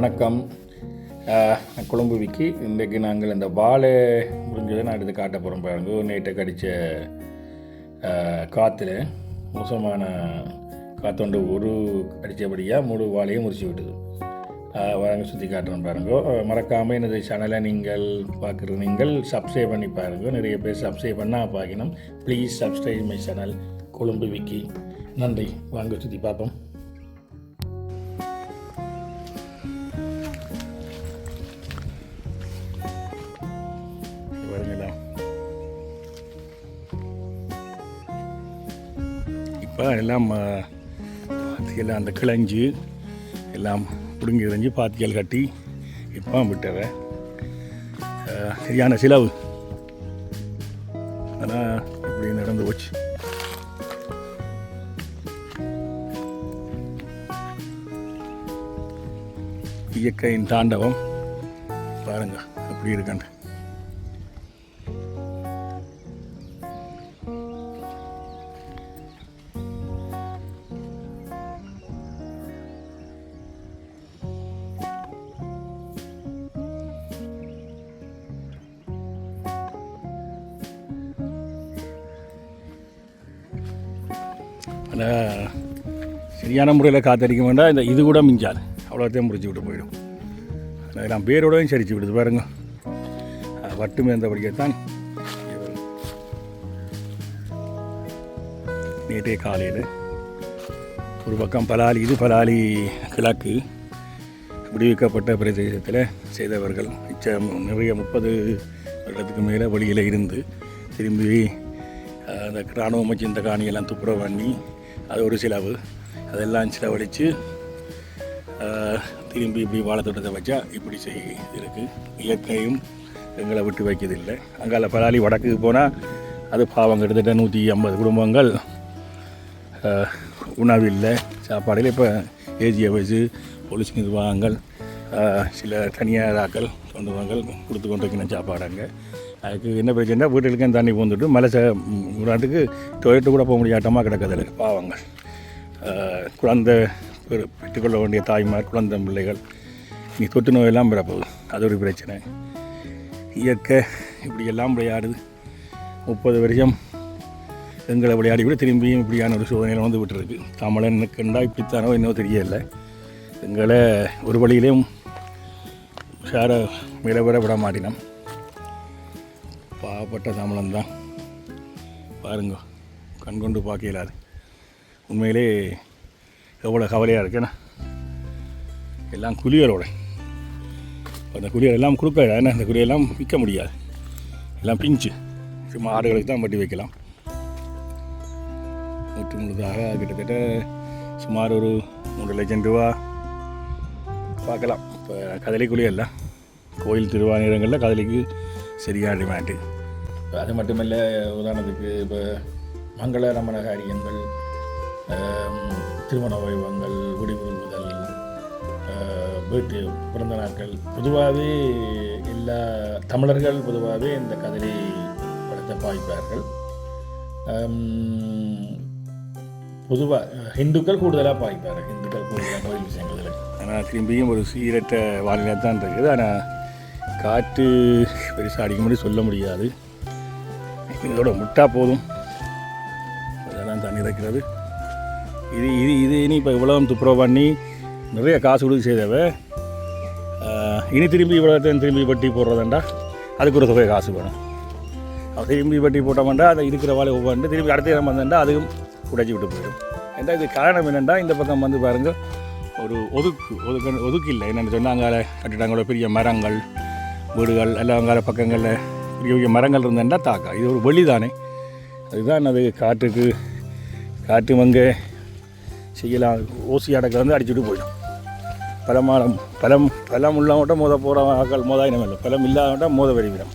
வணக்கம். கொழும்பு விக்கி இன்றைக்கு நாங்கள் இந்த வாழை முடிஞ்சதை நான் எடுத்து காட்ட போகிறோம் பாருங்க. நேற்றை கடித்த காற்றுல மோசமான காத்தொண்டு ஒரு அடித்தபடியாக முழு வாழையும் முறிச்சு விட்டுது. வாங்க சுற்றி காட்டுறோம் பாருங்க. மறக்காமல் எனது சேனலை நீங்கள் பார்க்குற நீங்கள் சப்ஸ்கிரைப் பண்ணி பாருங்க. நிறைய பேர் சப்ஸ்கிரைப் பண்ணால் பார்க்கணும் please subscribe my channel Colombo Vicky. நன்றி. வாங்க சுற்றி பார்ப்போம். இப்போ எல்லாம் பாத்தியெல்லாம் அந்த கிழஞ்சு எல்லாம் பிடுங்கி எறிஞ்சு பாத்தியல் கட்டி இப்போ விட்டவ. சரியான சிலவு. அதெல்லாம் இப்படி நடந்து போச்சு. இயற்கையின் தாண்டவம். பாருங்க அப்படி இருக்கான்னு சரியான முறையில் காத்தடிக்க வேண்டாம் இந்த இது கூட மிஞ்சாது. அவ்வளோத்தையும் முடிச்சு விட்டு போயிடும். அதெல்லாம் பேரோடையும் சரிச்சு விடுது பாருங்க. வட்டுமே வட்டு மேந்தபடியத்தான் நேற்றே காலையில் ஒரு பக்கம் பலாலி இது பலாலி கிழக்கு விடுவிக்கப்பட்ட பிரதேசத்தில் செய்தவர்கள் மிச்சம் நிறைய முப்பது வருடத்துக்கு மேலே வழியில் இருந்து திரும்பி அந்த இராணுவம் வச்சு இந்த காணியெல்லாம் துப்புரவு பண்ணி அது ஒரு செலவு. அதெல்லாம் செலவழித்து திரும்பி இப்படி வாழைத்தோட்டத்தை வச்சா இப்படி செய் இருக்குது இயற்கையும் எங்களை விட்டு வைக்கிறதில்லை அங்கால பலாலி வடக்குக்கு போனால் அது பாவம். கிட்டத்தட்ட நூற்றி ஐம்பது குடும்பங்கள் உணவு உணவில்லை. சாப்பாடில் இப்போ ஏஜிஎஃப்எஸ் போலீஸ் நிர்வாகங்கள் சில தனியாராக்கள் சொந்தவங்கள் கொடுத்து கொண்டிருக்கிற சாப்பாடு அங்கே. அதுக்கு என்ன பிரச்சனை வீட்டுக்கும் தண்ணி போந்துட்டு மலை ச டொய்லெட்டு கூட போக முடியாட்டமாக கிடக்குதில்ல பாவங்கள். குழந்தை பெரு- பெற்றுக்கொள்ள வேண்டிய தாய்மார் குழந்தை பிள்ளைகள் இனி தொற்று நோயெல்லாம் பிறப்போகுது அது ஒரு பிரச்சனை. இயற்கை இப்படியெல்லாம் விளையாடுது. முப்பது வருஷம் எங்களை விளையாடி விட திரும்பியும் இப்படியான ஒரு சோதனையில் வந்து விட்டுருக்கு. தமிழன் கண்டா இப்படித்தானோ இன்னும் தெரியல. எங்களை ஒரு வழியிலையும் சார மேலே வர விட மாட்டினோம். பாவப்பட்ட தமிழன் தான் பாருங்க கண் கொண்டு பார்க்க இயலாது. உண்மையிலே எவ்வளோ கவலையாக இருக்குன்னா எல்லாம் குளியலோட. அந்த குளியல் எல்லாம் கொடுக்க ஏன்னா அந்த குளியெல்லாம் விற்க முடியாது. எல்லாம் பிஞ்சு. சும்மா ஆடுகளுக்கு தான் வட்டி வைக்கலாம். முற்று முழுதாக கிட்டத்தட்ட சுமார் ஒரு மூன்று லட்சம் ரூபா பார்க்கலாம். இப்போ கதலி குளியல்ல. கோயில் திருவாணிரங்களில் கதலிக்கு சரியான டிமாண்டு. அது மட்டுமல்ல உதாரணத்துக்கு இப்போ மங்கள ரமண காரியங்கள் திருமண வைபவங்கள் விடுவிடுதல் வீட்டு பிறந்த நாட்கள் பொதுவாகவே எல்லா தமிழர்கள் பொதுவாகவே இந்த கதலி படத்தை பாய்ப்பார்கள். பொதுவாக ஹிந்துக்கள் கூடுதலாக பாய்ப்பார்கள். ஹிந்துக்கள் கூடுதலாக கோயில் விஷயங்கள். ஆனால் திரும்பியும் ஒரு சீரற்ற வானிலை தான் இருக்குது. ஆனால் காற்று பெருசாக அடிக்க முடியும் சொல்ல முடியாது. இதோட முட்டா போதும். அதெல்லாம் தண்ணி இருக்கிறது இது இது இது இனி இப்போ இவ்வளோ துப்புரவு பண்ணி நிறைய காசு கொடுத்து செய்தவ இனி திரும்பி இவ்வளோ திரும்பி பட்டி போடுறதாண்டா? அதுக்கு ஒரு தொகை காசு வேணும். அது திரும்பி பட்டி போட்டோம்டா அதை இருக்கிற வாழை ஒவ்வொன்று திரும்பி அடுத்த இடம் வந்தேன்டா அதுவும் உடைச்சி விட்டு போயிடும். ஏன்னா இது காரணம் என்னென்னா இந்த பக்கம் வந்து பாருங்க ஒரு ஒதுக்கு ஒதுக்கு ஒதுக்கு இல்லை. என்னென்னு சொன்னால் அங்கால பெரிய மரங்கள் வீடுகள் எல்லாம் அங்கால பக்கங்களில் பெரிய பெரிய மரங்கள் இருந்தேன்டா தாக்கா. இது ஒரு வழி தானே அதுதான் அது காட்டுக்கு காட்டு மங்க செய்யலாம். ஓசி அடக்க வந்து அடிச்சுட்டு போயிடும். பலமான பலம் பலம் உள்ளவங்கள்ட்ட மோத போகிற ஆக்கள் மோதாயினம் இல்லை. பலம் இல்லாதவன்ட்ட மோத வெளிவிடும்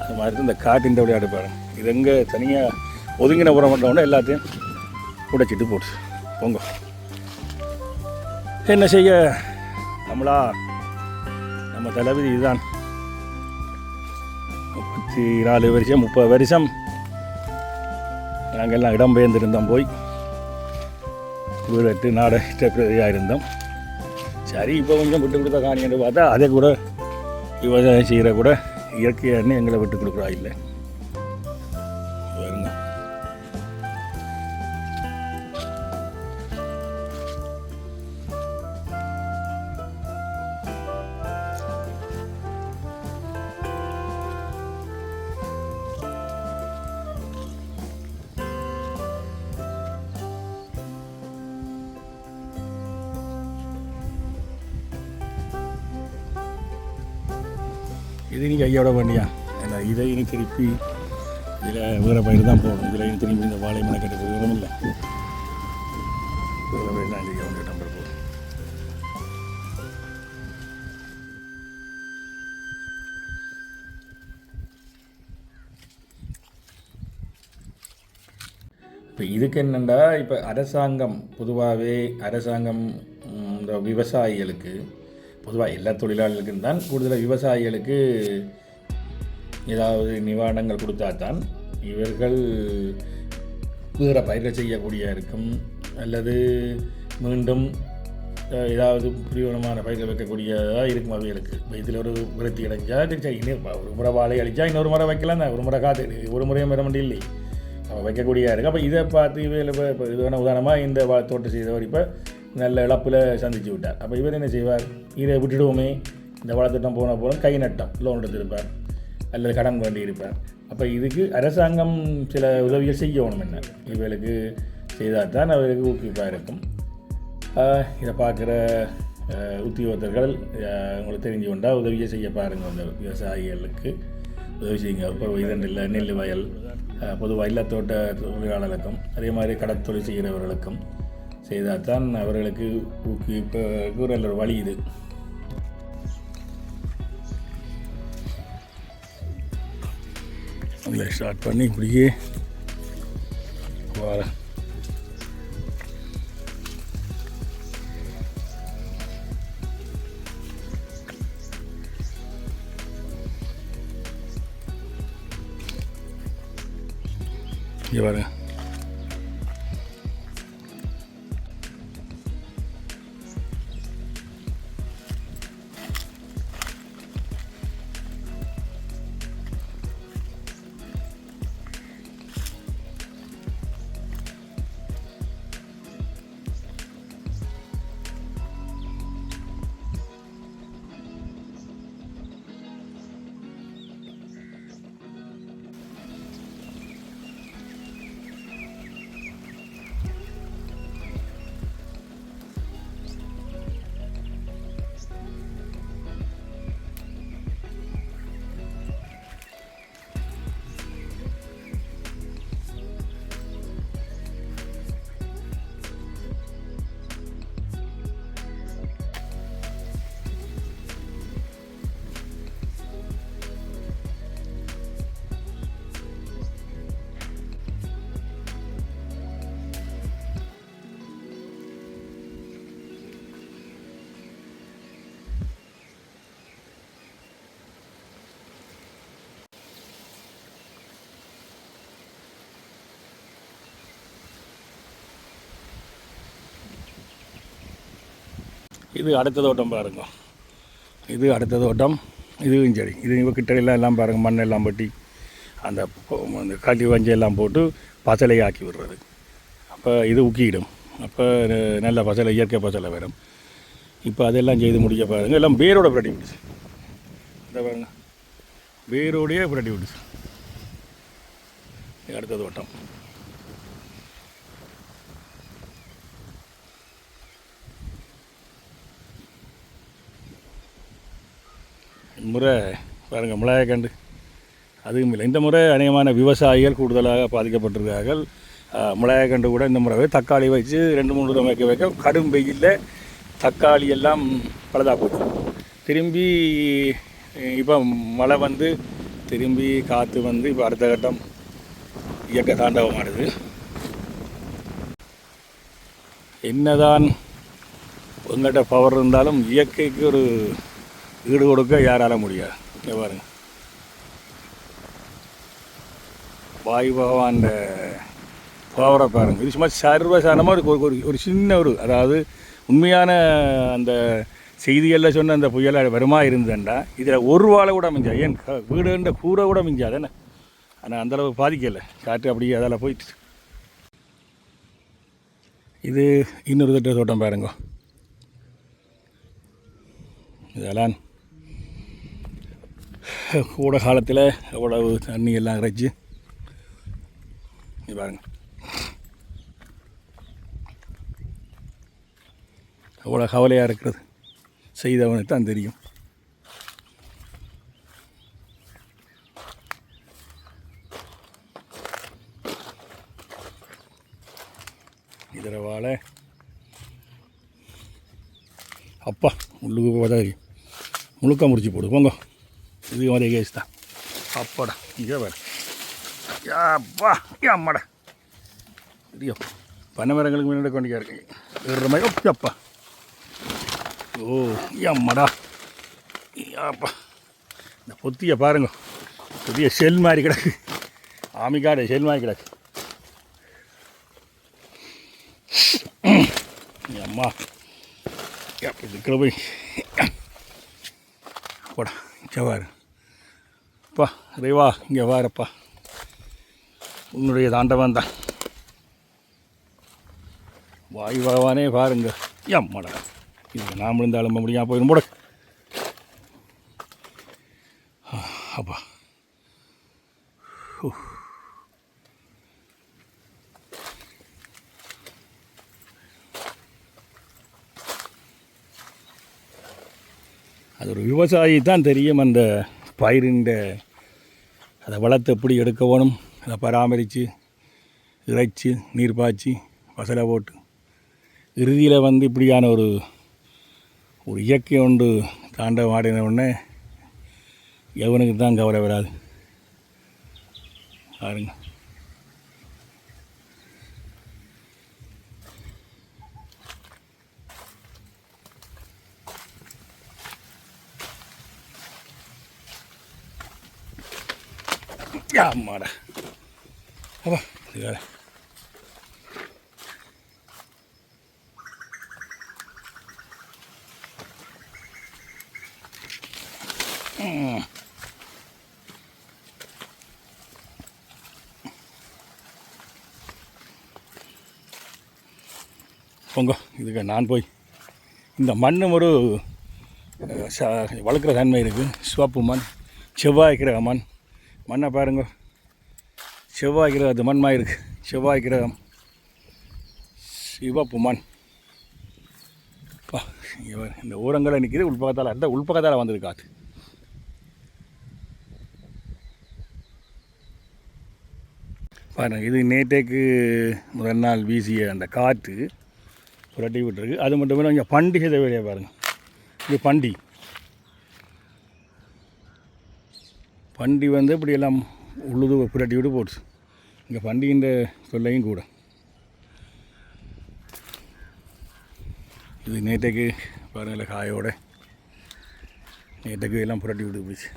அது மாதிரி தான் இந்த காட்டின் விளையாடு பாருங்க. இது எங்கே தனியாக ஒதுங்கின உரம் பண்ணுறவொடனே எல்லாத்தையும் உடைச்சிட்டு போட்டு. போங்க. என்ன செய்ய? நம்மளா நம்ம தளபதி இதுதான். இருபத்தி நாலு வருஷம் முப்பது வருஷம் நாங்கள்லாம் இடம்பெயர்ந்திருந்தோம் போய். வீடு எட்டு பிரதியாக இருந்தோம். சரி இப்போ கொஞ்சம் விட்டு கொடுத்தா காணின்னு பார்த்தா அதை கூட விவசாயம் செய்கிற கூட இயற்கையான்னு எங்களை விட்டு கொடுக்குறா இல்லை. இது நீ கையோட பண்ணியா? ஏன்னா இதை இனி திருப்பி இதில் வேறு பயிர் தான் போகணும் இதில் இனி திரும்பி இந்த வாழை மனை விவரம் இல்லை. வேறு பயிர் தான் இன்றைக்கி நம்பர் போகும் இப்போ இதுக்கு என்னென்னா இப்போ அரசாங்கம் பொதுவாகவே அரசாங்கம் இந்த விவசாயிகளுக்கு பொதுவாக எல்லா தொழிலாளர்களுக்கும் தான் கூடுதலாக விவசாயிகளுக்கு ஏதாவது நிவாரணங்கள் கொடுத்தா தான் இவர்கள் வேறு பயிர்கள் செய்யக்கூடிய இருக்கும் அல்லது மீண்டும் ஏதாவது பிரியோனமான பயிர்கள் வைக்கக்கூடியதாக இருக்கும் அவைகளுக்கு வயதில் இதில் ஒரு விருத்தி அடைஞ்சா சரி. இன்னும் ஒரு முறை வாழை அழிச்சா இன்னொரு முறை வைக்கலாம். தான் ஒரு முறை காத்து ஒரு முறையும் வர முடியும் இல்லை அவன் வைக்கக்கூடிய இருக்குது அப்போ இதை பார்த்து இவையில் இப்போ இதுவான இது உதாரணமாக இந்த வா தோட்டம் செய்தவர். இப்போ நல்ல இழப்பில் சந்தித்து விட்டார். அப்போ இவர் என்ன செய்வார்? இதை விட்டுடுவோமே. இந்த வளத்திட்டம் போன போல கை நட்டம் லோன் எடுத்திருப்பார். அல்லது கடன் வேண்டி இருப்பார். அப்போ இதுக்கு அரசாங்கம் சில உதவிகள் செய்யணும் என்ன? இவர்களுக்கு செய்தால் தான் அவருக்கு ஊக்குவிப்பாக இருக்கும். இதை பார்க்குற உத்தியோகத்தர்கள் உங்களுக்கு தெரிஞ்சு கொண்டால் உதவியை செய்ய பாருங்கள் அந்த விவசாயிகளுக்கு. உதவி செய்யுங்க. இப்போ இதன் நெல் வயல் பொதுவாக இல்லத்தோட்ட தொழிலாளர்களுக்கும் அதே மாதிரி கடற்தொழில் செய்கிறவர்களுக்கும். செய்தால் தான் அவர்களுக்கு ஊக்கு. ஒரு வழி இது. அதில் ஸ்டார்ட் பண்ணி இப்படியே வர. இங்கே பாருங்க. இது அடுத்த தோட்டம் பாருங்க. இது அடுத்த தோட்டம். இதுவும் சரி. இது இவ எல்லாம் எல்லாம் மண்ணெல்லாம் மண் பட்டி அந்த அந்த களி வஞ்சி எல்லாம் போட்டு பசலை ஆக்கி விடுறது. அப்போ இது உக்கிடும் அப்போ நல்ல பசலை இயற்கை பசலை வரும். இப்போ அதெல்லாம் செய்து முடிக்க பாருங்க. எல்லாம் வேரோட புரட்டி விடுச்சு இந்த பாருங்க. வேரோடையே புரட்டி விடுச்சு இது அடுத்த முறை பாருங்கள் மிளகாய்க்கண்டு அதுவும் இல்லை. இந்த முறை அநேகமான விவசாயிகள் கூடுதலாக பாதிக்கப்பட்டிருக்கார்கள் ஆஹ், மிளகாய்க்கண்டு கூட இந்த முறை தக்காளி வச்சு ரெண்டு மூணு தூரம் வைக்க வைக்க கடும் வெயிலில் தக்காளி எல்லாம் பழுதாக போச்சு. திரும்பி இப்போ மழை வந்து திரும்பி காற்று வந்து இப்போ அடுத்த கட்டம் இயக்க தாண்டவமானது. என்னதான் உங்கள்கிட்ட பவர் இருந்தாலும் இயற்கைக்கு ஒரு ஈடு கொடுக்க யாரால முடியாது. இங்கே பாருங்க. வாயு பகவான் பவரை பாருங்க. இது சும்மா சர்வசாதாரணமாக ஒரு ஒரு ஒரு சின்ன ஒரு அதாவது உண்மையான அந்த செய்திகளில் சொன்ன அந்த புயல் வருமா இருந்ததுண்டா? இதில் ஒரு வாழை கூட அமைஞ்சா ஏன் வீடுன்ற கூரை கூட மிஞ்சா தானே ஆனால் அந்தளவு பாதிக்கலை. காற்று அப்படியே அதெல்லாம் போயிட்டு. இது இன்னொரு திட்ட தோட்டம் பாருங்க. இதெல்லாம் கூட காலத்தில் அவ்வளவு தண்ணி எல்லாம் இறைச்சி நீ பாருங்க. அவ்வளோ கவலையாக இருக்கிறது? செய்தவனுக்கு தான் தெரியும். இதில் வாழை அப்பா உள்ளுக்கு பதாரி முழுக்க முடிச்சு போடு. போங்க. இது மாதிரி கேஸ் தான் அப்பாடா இங்கே வேறு அப்பா அம்மாடா ஐயோ பனை மரங்களுக்கு முன்னாடி கொண்டு இருக்கு ஏறுற மாதிரி அப்பா ஓ அம்மாடா அப்பா இந்த பொத்தியை பாருங்க புதிய ஷெல் மாதிரி கிடக்கு ஆமிக்காடு ஷெல் மாதிரி கிடக்கு அம்மா இருக்கிற போய் போடா இங்கே அப்பா இறைவா இங்கே வாரப்பா. உன்னுடைய தாண்டவன் தான். வாய் பகவானே பாருங்க. எம்மடா. இது நாம் இருந்தாலும் முடியாமல் போயிடும் போட அப்பா ஹூ. அது ஒரு விவசாயி தான் தெரியும் அந்த பயிரின் அதை வளர்த்து எப்படி எடுக்க வேணும். அதை பராமரித்து இறைச்சி நீர் பாய்ச்சி வசலை போட்டு. இறுதியில் வந்து இப்படியான ஒரு ஒரு இயற்கை ஒன்று தாண்ட மாடின உடனே எவனுக்கு தான் கவலை வராது. பாருங்கள் ஆமாடா அப்பா இது வேற போங்க இதுக்கு நான் போய் இந்த மண் ஒரு வளர்க்குற தன்மை இருக்குது சிவப்பு மண் செவ்வாய் கிரக மண். மண்ணை பாருங்க. செவ்வாய் கிரகத்து மண் மாதிரி இருக்குது செவ்வாய் கிரகம். சிவப்பு மண். இவர் இந்த ஊரங்களை நிற்கிது உள்பக்கத்தால் அந்த உள்பக்கத்தால் வந்தது காற்று பாருங்க இது நேற்றைக்கு முதல் நாள் வீசிய அந்த காற்று புரட்டி விட்டுருக்கு. அது மட்டும் இல்லாமல் இங்கே பண்டிகை செய்த வேலையை பாருங்கள் இது பண்டி. பண்டி வந்து இப்படி எல்லாம் உழுது புரட்டி விட்டு போட்டுச்சு இங்கே பண்டிகின்ற சொல்லையும் கூட. இது நேற்றைக்கு பாருங்கள் காயோட. நேற்றைக்கு எல்லாம் புரட்டி விட்டு போச்சு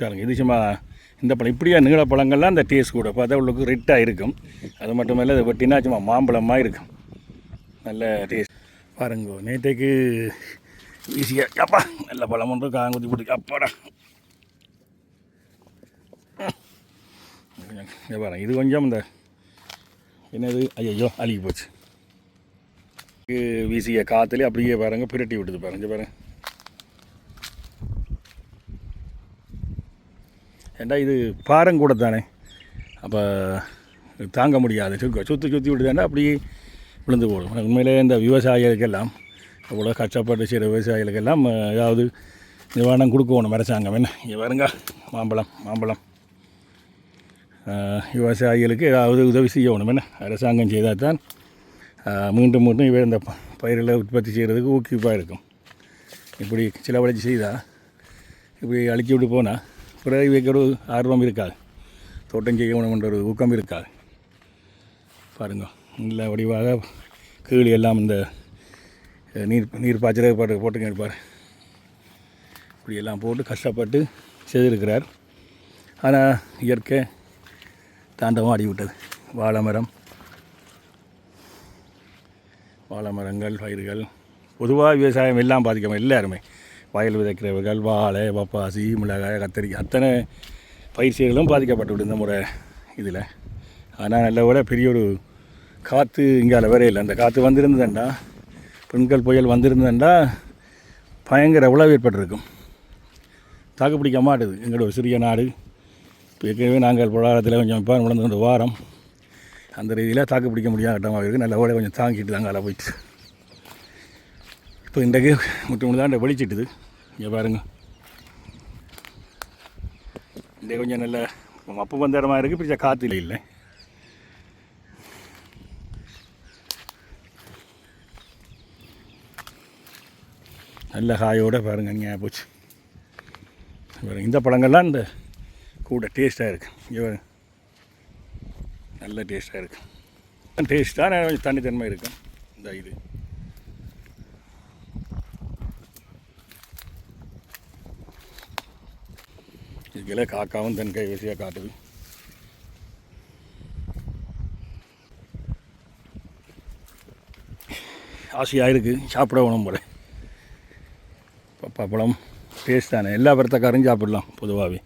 பாருங்கள் இது சும்மா இந்த பழம். இப்படியா நீள பழங்கள்லாம் அந்த டேஸ்ட் கூட. பார்த்தா உள்ளுக்கு ரெட்டாக இருக்கும். அது மட்டும் இல்லை அதை வெட்டினா சும்மா மாம்பழமாக இருக்கும். நல்ல டேஸ்ட் பாருங்க நேற்றைக்கு ஈஸியாக அப்பா நல்ல பழம் ஒன்று காங்குத்தி பிடிக்கும் அப்பாடா. இங்க பாருங்க இது கொஞ்சம் இந்த என்னது? ஐயோ அழுகி போச்சு. வீசிய காற்றுலேயே அப்படியே பாருங்க பிரட்டி விட்டுது பாருங்க. பாருங்கள் ஏண்டா இது பாறங்கூட தானே? அப்போ தாங்க முடியாது. சுக்க சுற்றி சுற்றி விட்டுதாண்டா அப்படியே விழுந்து போடும். உண்மையிலே இந்த விவசாயிகளுக்கெல்லாம் இவ்வளோ கஷ்டப்பட்டு செய்கிற விவசாயிகளுக்கெல்லாம் ஏதாவது நிவாரணம் கொடுக்கணும் அரசாங்கம். என்ன? இங்கே வருங்க மாம்பழம் மாம்பழம். விவசாயிகளுக்கு ஏதாவது உதவி செய்யணும். என்ன? அரசாங்கம் செய்தால் தான் மீண்டும் மீண்டும் இவர் இந்த ப- பயிர்களை உற்பத்தி செய்கிறதுக்கு ஊக்குவிப்பாக இருக்கும். இப்படி சிலவழிச்சு செய்தால் இப்படி அழிச்சு விட்டு போனால் பிறகு வைக்க ஒரு ஆர்வம் இருக்காது. தோட்டம் செய்யணும்ன்ற ஒரு ஊக்கம் இருக்காது. பாருங்க நல்ல வடிவாக கீழே எல்லாம் இந்த நீர் நீர் பாய்ச்சல போட்டு போட்டுங்க இருப்பார் இப்படியெல்லாம் போட்டு கஷ்டப்பட்டு செய்திருக்கிறார். ஆனால் இயற்கை தாண்டவம் ஆடிவிட்டது வாழை மரம் வாழை மரங்கள் பயிர்கள் பொதுவாக விவசாயம் எல்லாம் பாதிக்காமல் எல்லாருமே வயல் விதைக்கிறவர்கள் வாழை பப்பாசி மிளகாய் கத்தரிக்காய் அத்தனை பயிர் செய்களும் பாதிக்கப்பட்டு இந்த முறை இதில். ஆனால் நல்ல விட பெரிய ஒரு காற்று இங்கால வரையே இல்லை. அந்த காற்று வந்திருந்ததுண்டா பெண்கள் புயல் வந்திருந்ததுண்டா பயங்கர உழவு ஏற்பட்டிருக்கும். தாக்கு பிடிக்க மாட்டுது. எங்களோட ஒரு சிறிய நாடு. இப்போ ஏற்கனவே நாங்கள் பொருளாதாரத்தில் கொஞ்சம் இப்போ நடந்து கொண்டு வாரம். அந்த ரீதியில் தாக்கு பிடிக்க முடியாத கட்டமாக இருக்குது நல்ல ஓட கொஞ்சம் தாங்கிட்டு தாங்க அதில் போயிட்டு. இப்போ இன்றைக்கு முட்டு முழுதாண்ட வெளிச்சிட்டுது. இங்கே பாருங்க. இந்த கொஞ்சம் நல்ல மப்பு வந்த இருக்குது பிடிச்ச காற்று இல்லை. நல்ல காயோடு பாருங்க இங்கே போச்சு. பாருங்க இந்த பழங்கள்லாம் இந்த கூட டேஸ்ட்டாக இருக்குது இங்கே பாருங்க. நல்ல டேஸ்ட்டாக இருக்குது டேஸ்ட்டாக கொஞ்சம் தனித்தன்மை இருக்கும் இந்த இது. இருக்கையில் காக்காவும் தன் கை வசியாக காட்டுது. ஆசையாக இருக்குது சாப்பிட வேணும் போல. பப்பா பழம் டேஸ்ட் தானே. எல்லா பழத்தக்காரும் சாப்பிடலாம் பொதுவாகவே